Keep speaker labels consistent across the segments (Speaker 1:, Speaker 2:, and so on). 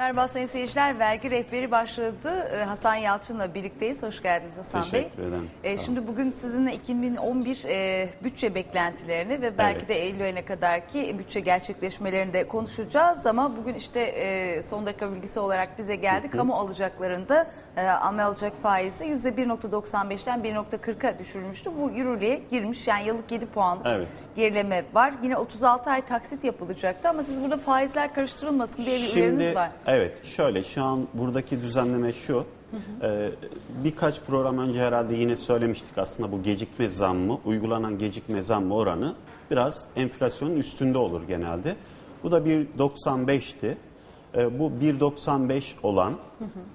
Speaker 1: Merhaba sayın seyirciler. Vergi rehberi başladı. Ee, Hasan Yalçın'la birlikteyiz. Hoş geldiniz Hasan Bey.
Speaker 2: Teşekkür ederim.
Speaker 1: Ee, şimdi bugün sizinle 2011 e, bütçe beklentilerini ve belki
Speaker 2: Evet.
Speaker 1: de Eylül ayına kadarki bütçe gerçekleşmelerini de konuşacağız. Ama bugün işte e, son dakika bilgisi olarak bize geldi. Kamu alacaklarında e, amel alacak faizi %1.95'ten 1.40'a düşürülmüştü. Bu yürürlüğe girmiş. Yani yıllık 7 puan
Speaker 2: Evet.
Speaker 1: gerileme var. Yine 36 ay taksit yapılacaktı ama siz burada faizler karıştırılmasın diye bir uyarınız var.
Speaker 2: Evet şöyle şu an buradaki düzenleme şu. Ee, birkaç program önce herhalde yine söylemiştik aslında bu gecikme zammı, uygulanan gecikme zammı oranı biraz enflasyonun üstünde olur genelde. Bu da 1.95'ti. Ee, bu 1.95 olan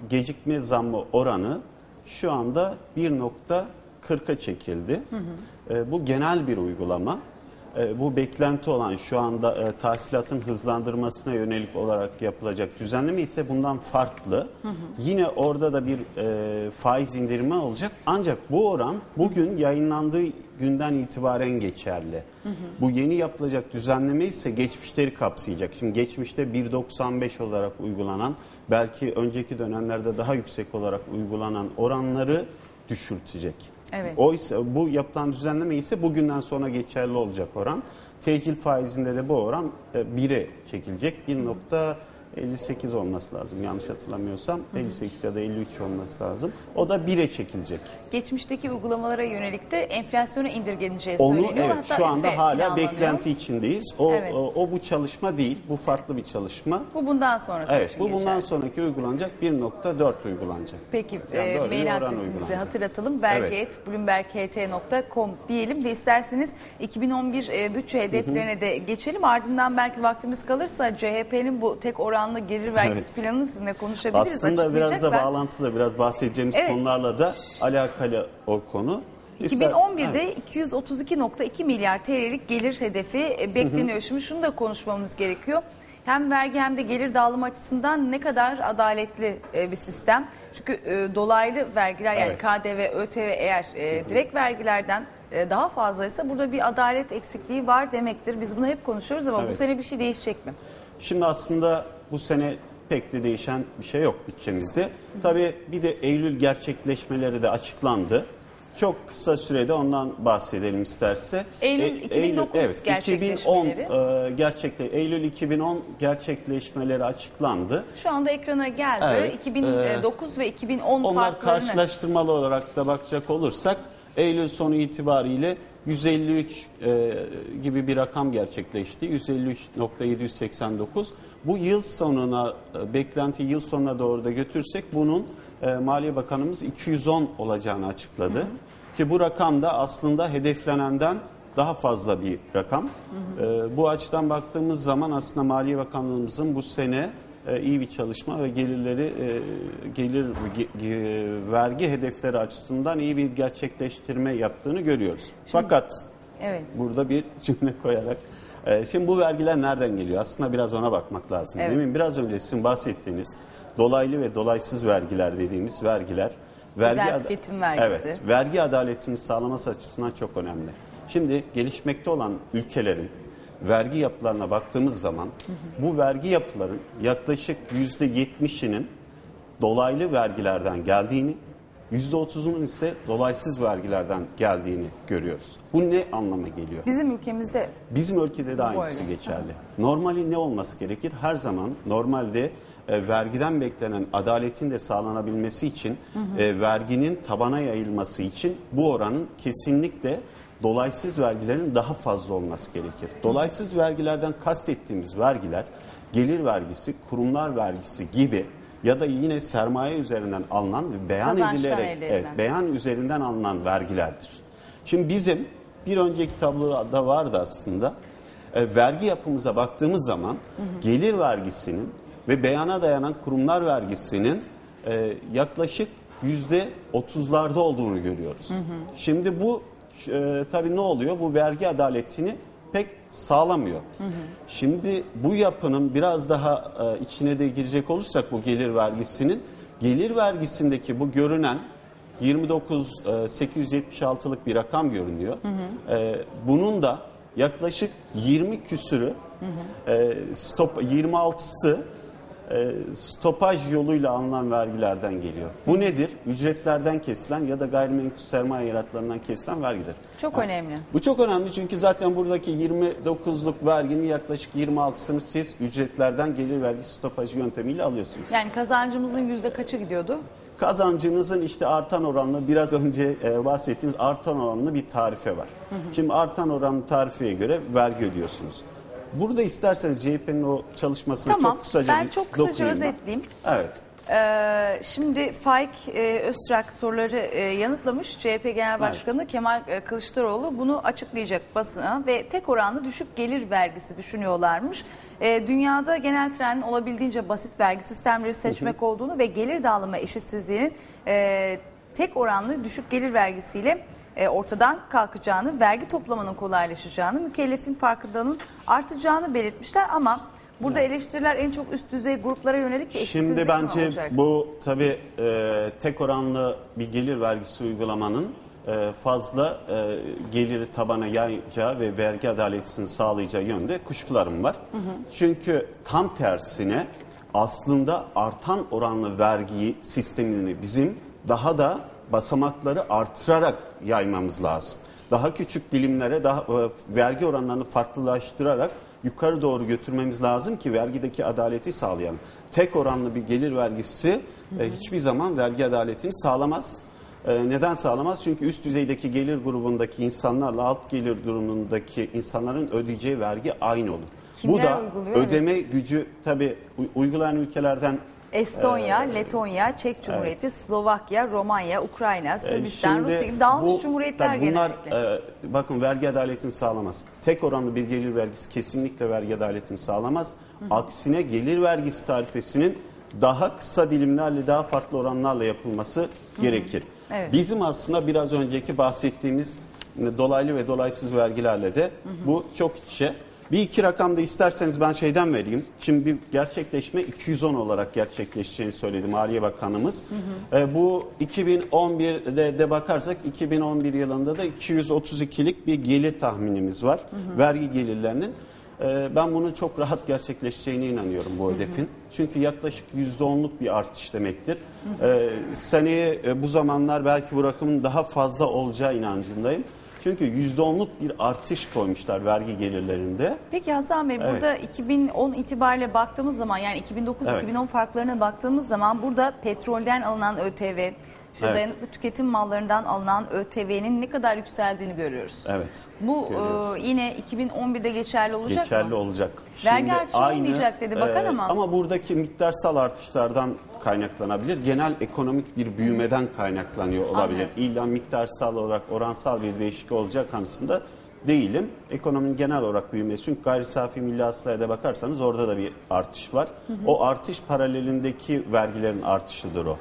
Speaker 2: gecikme zammı oranı şu anda 1.40'a çekildi. Ee, bu genel bir uygulama. E, bu beklenti olan şu anda e, tahsilatın hızlandırmasına yönelik olarak yapılacak düzenleme ise bundan farklı. Yine orada da bir e, faiz indirimi olacak. Ancak bu oran bugün yayınlandığı günden itibaren geçerli. Bu yeni yapılacak düzenleme ise geçmişleri kapsayacak. Şimdi geçmişte 1.95 olarak uygulanan belki önceki dönemlerde daha yüksek olarak uygulanan oranları düşürtecek.
Speaker 1: Evet.
Speaker 2: Oysa bu yapılan düzenleme ise bugünden sonra geçerli olacak oran. Tecil faizinde de bu oran 1'e çekilecek. 1.58 olması lazım yanlış hatırlamıyorsam. 58 ya da 53 olması lazım. O da 1'e çekilecek.
Speaker 1: Geçmişteki uygulamalara yönelik de enflasyona indirgeneceği
Speaker 2: Onu
Speaker 1: söyleniyor.
Speaker 2: evet
Speaker 1: Hatta
Speaker 2: şu anda
Speaker 1: üste
Speaker 2: hala beklenti içindeyiz. O,
Speaker 1: Evet.
Speaker 2: o o bu çalışma değil. Bu farklı bir çalışma.
Speaker 1: Bu bundan sonrası
Speaker 2: Evet
Speaker 1: için
Speaker 2: bu bundan
Speaker 1: geçerli.
Speaker 2: sonraki uygulanacak 1.4 uygulanacak.
Speaker 1: Peki
Speaker 2: Yani
Speaker 1: e,
Speaker 2: böyle bir
Speaker 1: mail
Speaker 2: oran
Speaker 1: adresimizi
Speaker 2: uygulanacak.
Speaker 1: hatırlatalım.
Speaker 2: Evet.
Speaker 1: vergi.bloomberght.com diyelim ve isterseniz 2011 e, bütçe hedeflerine de geçelim. Ardından belki vaktimiz kalırsa CHP'nin bu tek oranlı gelir vergisi
Speaker 2: Evet.
Speaker 1: planını sizinle konuşabiliriz.
Speaker 2: Aslında biraz da
Speaker 1: açıklayacaklar.
Speaker 2: bağlantılı biraz bahsedeceğimiz
Speaker 1: Evet.
Speaker 2: konularla da alakalı o konu. İster-
Speaker 1: 2011'de
Speaker 2: Evet.
Speaker 1: 232.2 milyar TL'lik gelir hedefi e, bekleniyor. Şimdi şunu da konuşmamız gerekiyor. Hem vergi hem de gelir dağılımı açısından ne kadar adaletli e, bir sistem. Çünkü e, dolaylı vergiler yani
Speaker 2: Evet.
Speaker 1: KDV, ÖTV eğer e, direkt vergilerden daha fazlaysa burada bir adalet eksikliği var demektir. Biz bunu hep konuşuyoruz ama bu
Speaker 2: Evet.
Speaker 1: sene bir şey değişecek mi?
Speaker 2: Şimdi aslında bu sene pek de değişen bir şey yok bütçemizde. Tabii bir de Eylül gerçekleşmeleri de açıklandı. Çok kısa sürede ondan bahsedelim isterse.
Speaker 1: Eylül 2009
Speaker 2: 2010
Speaker 1: gerçekleşmeleri.
Speaker 2: e, gerçekte Eylül 2010 gerçekleşmeleri açıklandı.
Speaker 1: Şu anda ekrana geldi.
Speaker 2: Evet,
Speaker 1: 2009 ve 2010
Speaker 2: Onlar
Speaker 1: farklarını.
Speaker 2: karşılaştırmalı olarak da bakacak olursak Eylül sonu itibariyle 153 e, gibi bir rakam gerçekleşti. 153.789. Bu yıl sonuna e, beklenti yıl sonuna doğru da götürsek bunun e, Maliye Bakanımız 210 olacağını açıkladı. Ki bu rakam da aslında hedeflenenden daha fazla bir rakam. E, bu açıdan baktığımız zaman aslında Maliye Bakanlığımızın bu sene e, iyi bir çalışma ve gelirleri e, gelir ge- ge- vergi hedefleri açısından iyi bir gerçekleştirme yaptığını görüyoruz. Fakat
Speaker 1: Evet.
Speaker 2: burada bir cümle koyarak e, şimdi bu vergiler nereden geliyor? Aslında biraz ona bakmak lazım.
Speaker 1: Evet.
Speaker 2: Demin biraz önce sizin bahsettiğiniz dolaylı ve dolaysız vergiler dediğimiz vergiler vergi
Speaker 1: Özel tüketim vergisi.
Speaker 2: Evet, vergi adaletini sağlaması açısından çok önemli. Şimdi gelişmekte olan ülkelerin vergi yapılarına baktığımız zaman bu vergi yapıların yaklaşık yüzde yetmişinin dolaylı vergilerden geldiğini, yüzde otuzunun ise dolaysız vergilerden geldiğini görüyoruz. Bu ne anlama geliyor?
Speaker 1: Bizim ülkemizde
Speaker 2: Bizim ülkede de aynısı
Speaker 1: Böyle.
Speaker 2: geçerli. Normali ne olması gerekir? Her zaman normalde e, vergiden beklenen adaletin de sağlanabilmesi için, e, verginin tabana yayılması için bu oranın kesinlikle dolaysız vergilerin daha fazla olması gerekir. Dolaysız vergilerden kastettiğimiz vergiler, gelir vergisi, kurumlar vergisi gibi ya da yine sermaye üzerinden alınan ve beyan
Speaker 1: Kazançtan
Speaker 2: edilerek
Speaker 1: elde
Speaker 2: evet,
Speaker 1: edilen.
Speaker 2: beyan üzerinden alınan vergilerdir. Şimdi bizim bir önceki tabloda vardı aslında. E, vergi yapımıza baktığımız zaman gelir vergisinin ve beyana dayanan kurumlar vergisinin e, yaklaşık yüzde otuzlarda olduğunu görüyoruz. Şimdi bu e, tabii ne oluyor? Bu vergi adaletini pek sağlamıyor. Şimdi bu yapının biraz daha e, içine de girecek olursak bu gelir vergisinin gelir vergisindeki bu görünen 29 e, 876'lık bir rakam görünüyor. E, bunun da yaklaşık 20 küsürü e, stop 26'sı e, stopaj yoluyla alınan vergilerden geliyor. Bu nedir? Ücretlerden kesilen ya da gayrimenkul sermaye yaratlarından kesilen vergidir.
Speaker 1: Çok önemli.
Speaker 2: Bu çok önemli çünkü zaten buradaki 29'luk verginin yaklaşık 26'sını siz ücretlerden gelir vergi stopajı yöntemiyle alıyorsunuz.
Speaker 1: Yani kazancımızın yüzde kaçı gidiyordu?
Speaker 2: Kazancınızın işte artan oranlı biraz önce e, bahsettiğimiz artan oranlı bir tarife var. Şimdi artan oranlı tarifeye göre vergi ödüyorsunuz. Burada isterseniz CHP'nin o çalışmasını
Speaker 1: Tamam,
Speaker 2: çok kısaca
Speaker 1: ben çok kısaca
Speaker 2: dokunayım ben.
Speaker 1: özetleyeyim.
Speaker 2: Evet.
Speaker 1: Ee, şimdi Faik e, Öztrak soruları e, yanıtlamış. CHP Genel Başkanı Kemal e, Kılıçdaroğlu bunu açıklayacak basına ve tek oranlı düşük gelir vergisi düşünüyorlarmış. E, dünyada genel trendin olabildiğince basit vergi sistemleri seçmek olduğunu ve gelir dağılımı eşitsizliğinin e, tek oranlı düşük gelir vergisiyle e, ortadan kalkacağını, vergi toplamanın kolaylaşacağını, mükellefin farkındalığının artacağını belirtmişler. Ama Burada eleştiriler en çok üst düzey gruplara yönelik eşitsizlik
Speaker 2: Şimdi bence bu tabii e, tek oranlı bir gelir vergisi uygulamanın e, fazla e, geliri tabana yayacağı ve vergi adaletini sağlayacağı yönde kuşkularım var. Çünkü tam tersine aslında artan oranlı vergi sistemini bizim daha da basamakları artırarak yaymamız lazım. Daha küçük dilimlere daha e, vergi oranlarını farklılaştırarak yukarı doğru götürmemiz lazım ki vergideki adaleti sağlayalım. Tek oranlı bir gelir vergisi e, hiçbir zaman vergi adaletini sağlamaz. E, neden sağlamaz? Çünkü üst düzeydeki gelir grubundaki insanlarla alt gelir durumundaki insanların ödeyeceği vergi aynı olur. Bu
Speaker 1: Kimler
Speaker 2: da
Speaker 1: uyguluyor?
Speaker 2: ödeme gücü tabii u- uygulayan ülkelerden
Speaker 1: Estonya,
Speaker 2: Ee,
Speaker 1: Letonya, Çek Cumhuriyeti, Slovakya, Romanya, Ukrayna,
Speaker 2: e,
Speaker 1: Sırbistan, Rusya gibi dağılmış
Speaker 2: bu-
Speaker 1: cumhuriyetler
Speaker 2: bunlar
Speaker 1: genellikle.
Speaker 2: e, bakın vergi adaletini sağlamaz. Tek oranlı bir gelir vergisi kesinlikle vergi adaletini sağlamaz. Aksine gelir vergisi tarifesinin daha kısa dilimlerle daha farklı oranlarla yapılması gerekir.
Speaker 1: Evet.
Speaker 2: Bizim aslında biraz önceki bahsettiğimiz dolaylı ve dolaysız vergilerle de bu çok iç içe. Bir iki rakam da isterseniz ben şeyden vereyim. Şimdi bir gerçekleşme 210 olarak gerçekleşeceğini söyledi Maliye Bakanımız. E, bu 2011'de de bakarsak 2011 yılında da 232'lik bir gelir tahminimiz var. Vergi gelirlerinin. E, ben bunun çok rahat gerçekleşeceğine inanıyorum bu hedefin. Çünkü yaklaşık %10'luk bir artış demektir. E, seneye e, bu zamanlar belki bu rakamın daha fazla olacağı inancındayım. Çünkü %10'luk bir artış koymuşlar vergi gelirlerinde.
Speaker 1: Peki Hasan Bey
Speaker 2: Evet.
Speaker 1: burada 2010 itibariyle baktığımız zaman yani 2009-2010 farklarına baktığımız zaman burada petrolden alınan ÖTV, işte
Speaker 2: Evet.
Speaker 1: dayanıklı tüketim mallarından alınan ÖTV'nin ne kadar yükseldiğini görüyoruz.
Speaker 2: Evet.
Speaker 1: Bu
Speaker 2: görüyoruz.
Speaker 1: e, yine 2011'de geçerli olacak
Speaker 2: geçerli
Speaker 1: mı?
Speaker 2: olacak.
Speaker 1: Vergi artışı olmayacak dedi bakan
Speaker 2: e,
Speaker 1: ama.
Speaker 2: Ama buradaki miktarsal artışlardan kaynaklanabilir. Genel ekonomik bir büyümeden kaynaklanıyor olabilir.
Speaker 1: Anladım.
Speaker 2: İlla miktarsal olarak oransal bir değişiklik olacak kanısında değilim. Ekonominin genel olarak büyümesi çünkü gayri safi milli hasılaya da bakarsanız orada da bir artış var. O artış paralelindeki vergilerin artışıdır o.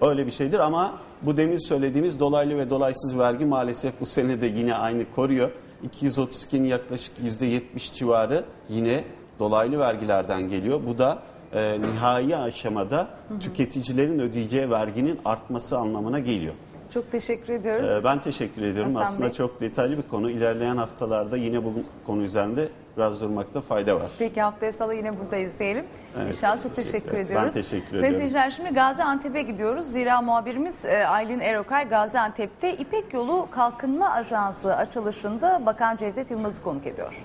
Speaker 2: Öyle bir şeydir ama bu demin söylediğimiz dolaylı ve dolaysız vergi maalesef bu sene de yine aynı koruyor. 232'nin yaklaşık %70 civarı yine dolaylı vergilerden geliyor. Bu da e, nihai aşamada tüketicilerin ödeyeceği verginin artması anlamına geliyor.
Speaker 1: Çok teşekkür ediyoruz.
Speaker 2: E, ben teşekkür ediyorum.
Speaker 1: Hasan
Speaker 2: Aslında
Speaker 1: Bey.
Speaker 2: çok detaylı bir konu. İlerleyen haftalarda yine bu konu üzerinde biraz durmakta fayda var.
Speaker 1: Peki haftaya salı yine buradayız diyelim.
Speaker 2: Evet,
Speaker 1: İnşallah çok
Speaker 2: teşekkür
Speaker 1: teşekkür ediyoruz.
Speaker 2: Ben teşekkür ediyorum.
Speaker 1: seyirciler şimdi Gaziantep'e gidiyoruz. Zira muhabirimiz e, Aylin Erokay Gaziantep'te İpek Yolu Kalkınma Ajansı açılışında Bakan Cevdet Yılmaz'ı konuk ediyor.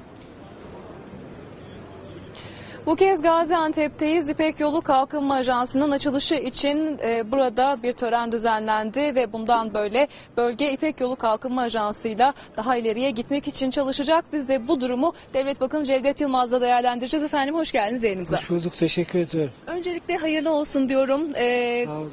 Speaker 3: Bu kez Gaziantep'teyiz. İpek Yolu Kalkınma Ajansı'nın açılışı için e, burada bir tören düzenlendi ve bundan böyle bölge İpek Yolu Kalkınma Ajansı'yla daha ileriye gitmek için çalışacak. Biz de bu durumu Devlet Bakanı Cevdet Yılmaz'la değerlendireceğiz. Efendim hoş geldiniz yayınımıza.
Speaker 4: Hoş bulduk, teşekkür ediyorum.
Speaker 3: Öncelikle hayırlı olsun diyorum. E,
Speaker 4: Sağ olun.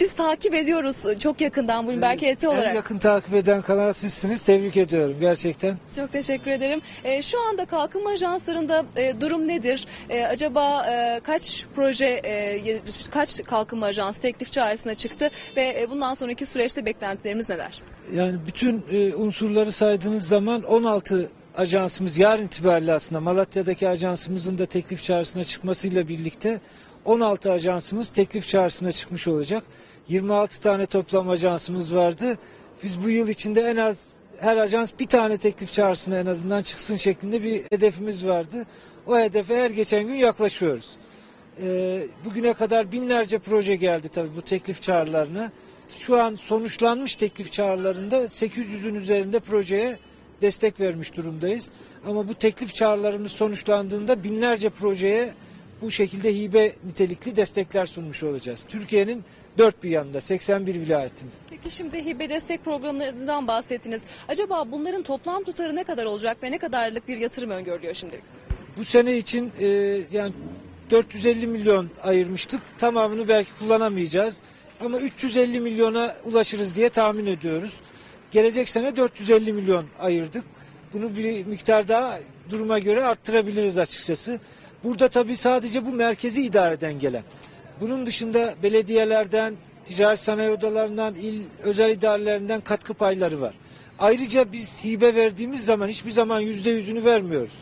Speaker 3: Biz takip ediyoruz çok yakından belki eti
Speaker 4: En
Speaker 3: olarak.
Speaker 4: yakın takip eden kanal sizsiniz, tebrik ediyorum gerçekten.
Speaker 3: Çok teşekkür ederim. E, şu anda kalkınma ajanslarında e, durum nedir? E, acaba e, kaç proje, e, kaç kalkınma ajansı teklif çağrısına çıktı ve e, bundan sonraki süreçte beklentilerimiz neler?
Speaker 4: Yani bütün e, unsurları saydığınız zaman 16 ajansımız yarın itibariyle aslında Malatya'daki ajansımızın da teklif çağrısına çıkmasıyla birlikte 16 ajansımız teklif çağrısına çıkmış olacak. 26 tane toplam ajansımız vardı. Biz bu yıl içinde en az her ajans bir tane teklif çağrısına en azından çıksın şeklinde bir hedefimiz vardı. O hedefe her geçen gün yaklaşıyoruz. E, bugüne kadar binlerce proje geldi tabii bu teklif çağrılarına. Şu an sonuçlanmış teklif çağrılarında 800'ün üzerinde projeye destek vermiş durumdayız. Ama bu teklif çağrılarımız sonuçlandığında binlerce projeye bu şekilde hibe nitelikli destekler sunmuş olacağız. Türkiye'nin dört bir yanında 81 vilayetin.
Speaker 3: Peki şimdi hibe destek programlarından bahsettiniz. Acaba bunların toplam tutarı ne kadar olacak ve ne kadarlık bir yatırım öngörülüyor şimdilik?
Speaker 4: Bu sene için e, yani 450 milyon ayırmıştık. Tamamını belki kullanamayacağız. Ama 350 milyona ulaşırız diye tahmin ediyoruz. Gelecek sene 450 milyon ayırdık. Bunu bir miktar daha duruma göre arttırabiliriz açıkçası. Burada tabii sadece bu merkezi idareden gelen. Bunun dışında belediyelerden, ticaret sanayi odalarından, il özel idarelerinden katkı payları var. Ayrıca biz hibe verdiğimiz zaman hiçbir zaman yüzde yüzünü vermiyoruz.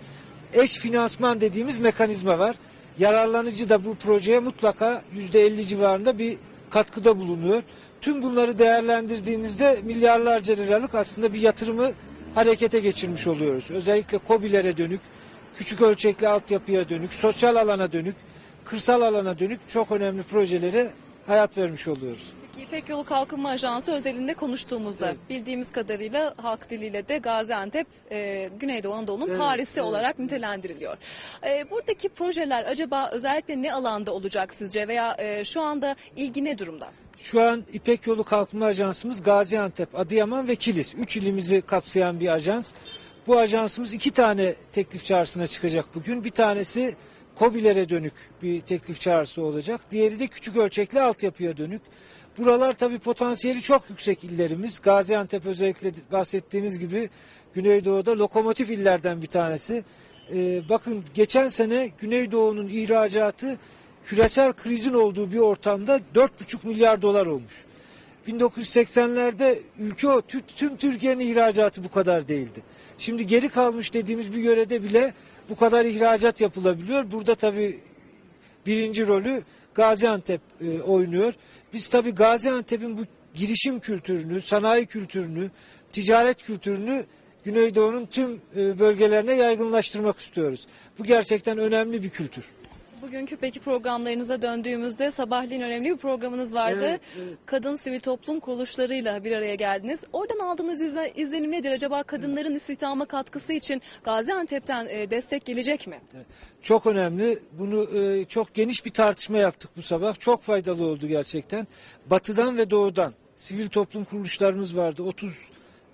Speaker 4: Eş finansman dediğimiz mekanizma var. Yararlanıcı da bu projeye mutlaka yüzde elli civarında bir katkıda bulunuyor. Tüm bunları değerlendirdiğinizde milyarlarca liralık aslında bir yatırımı harekete geçirmiş oluyoruz. Özellikle KOBİ'lere dönük, küçük ölçekli altyapıya dönük, sosyal alana dönük, kırsal alana dönük çok önemli projelere hayat vermiş oluyoruz.
Speaker 3: Peki İpek Yolu Kalkınma Ajansı özelinde konuştuğumuzda
Speaker 4: Evet.
Speaker 3: bildiğimiz kadarıyla halk diliyle de Gaziantep e, Güneydoğu Anadolu'nun
Speaker 4: Evet,
Speaker 3: Paris'i
Speaker 4: evet.
Speaker 3: olarak nitelendiriliyor. E, buradaki projeler acaba özellikle ne alanda olacak sizce veya e, şu anda ilgi ne durumda?
Speaker 4: Şu an İpek Yolu Kalkınma Ajansımız Gaziantep, Adıyaman ve Kilis. Üç ilimizi kapsayan bir ajans. Bu ajansımız iki tane teklif çağrısına çıkacak bugün. Bir tanesi KOBİ'lere dönük bir teklif çağrısı olacak. Diğeri de küçük ölçekli altyapıya dönük. Buralar tabii potansiyeli çok yüksek illerimiz. Gaziantep özellikle bahsettiğiniz gibi Güneydoğu'da lokomotif illerden bir tanesi. Ee, bakın geçen sene Güneydoğu'nun ihracatı küresel krizin olduğu bir ortamda 4,5 milyar dolar olmuş. 1980'lerde ülke o tü- tüm Türkiye'nin ihracatı bu kadar değildi. Şimdi geri kalmış dediğimiz bir yörede bile bu kadar ihracat yapılabiliyor. Burada tabii birinci rolü Gaziantep e, oynuyor. Biz tabii Gaziantep'in bu girişim kültürünü, sanayi kültürünü, ticaret kültürünü Güneydoğu'nun tüm e, bölgelerine yaygınlaştırmak istiyoruz. Bu gerçekten önemli bir kültür.
Speaker 3: Bugünkü peki programlarınıza döndüğümüzde sabahleyin önemli bir programınız vardı.
Speaker 4: Evet, evet.
Speaker 3: Kadın sivil toplum kuruluşlarıyla bir araya geldiniz. Oradan aldığınız izle- izlenim nedir? Acaba kadınların istihdama katkısı için Gaziantep'ten e, destek gelecek mi?
Speaker 4: Çok önemli. Bunu e, çok geniş bir tartışma yaptık bu sabah. Çok faydalı oldu gerçekten. Batıdan ve doğudan sivil toplum kuruluşlarımız vardı 30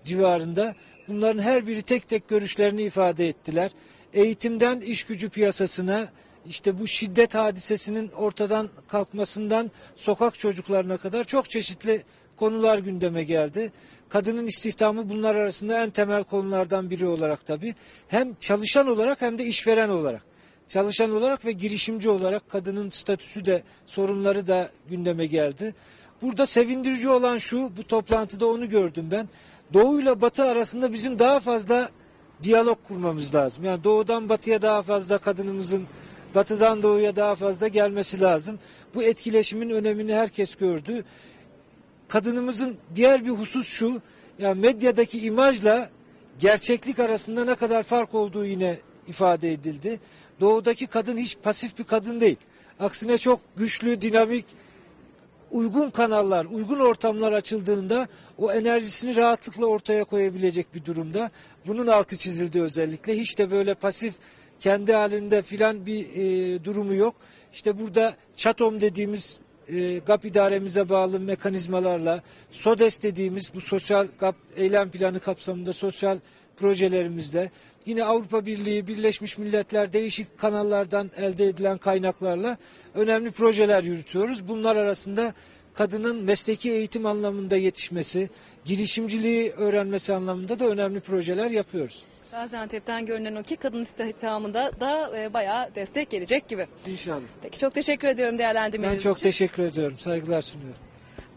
Speaker 4: civarında. Bunların her biri tek tek görüşlerini ifade ettiler. Eğitimden iş gücü piyasasına işte bu şiddet hadisesinin ortadan kalkmasından sokak çocuklarına kadar çok çeşitli konular gündeme geldi. Kadının istihdamı bunlar arasında en temel konulardan biri olarak tabii. Hem çalışan olarak hem de işveren olarak. Çalışan olarak ve girişimci olarak kadının statüsü de sorunları da gündeme geldi. Burada sevindirici olan şu, bu toplantıda onu gördüm ben. Doğu ile Batı arasında bizim daha fazla diyalog kurmamız lazım. Yani doğudan batıya daha fazla kadınımızın batıdan doğuya daha fazla gelmesi lazım. Bu etkileşimin önemini herkes gördü. Kadınımızın diğer bir husus şu, yani medyadaki imajla gerçeklik arasında ne kadar fark olduğu yine ifade edildi. Doğudaki kadın hiç pasif bir kadın değil. Aksine çok güçlü, dinamik, uygun kanallar, uygun ortamlar açıldığında o enerjisini rahatlıkla ortaya koyabilecek bir durumda. Bunun altı çizildi özellikle. Hiç de böyle pasif kendi halinde filan bir e, durumu yok. İşte burada Çatom dediğimiz e, GAP idaremize bağlı mekanizmalarla SODES dediğimiz bu sosyal GAP eylem planı kapsamında sosyal projelerimizde yine Avrupa Birliği, Birleşmiş Milletler değişik kanallardan elde edilen kaynaklarla önemli projeler yürütüyoruz. Bunlar arasında kadının mesleki eğitim anlamında yetişmesi, girişimciliği öğrenmesi anlamında da önemli projeler yapıyoruz.
Speaker 3: Gaziantep'ten görünen o ki kadın istihdamında da e, bayağı destek gelecek gibi.
Speaker 4: İnşallah.
Speaker 3: Peki çok teşekkür ediyorum değerlendirmeniz
Speaker 4: Ben çok
Speaker 3: için.
Speaker 4: teşekkür ediyorum. Saygılar sunuyorum.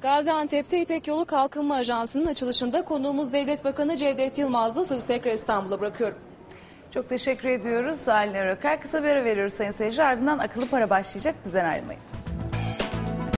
Speaker 3: Gaziantep'te İpek Yolu Kalkınma Ajansı'nın açılışında konuğumuz Devlet Bakanı Cevdet Yılmaz'dı. Sözü tekrar İstanbul'a bırakıyorum.
Speaker 1: Çok teşekkür ediyoruz. Aline Röker. Kısa bir ara veriyoruz sayın seyirci. Ardından akıllı para başlayacak. Bizden ayrılmayın.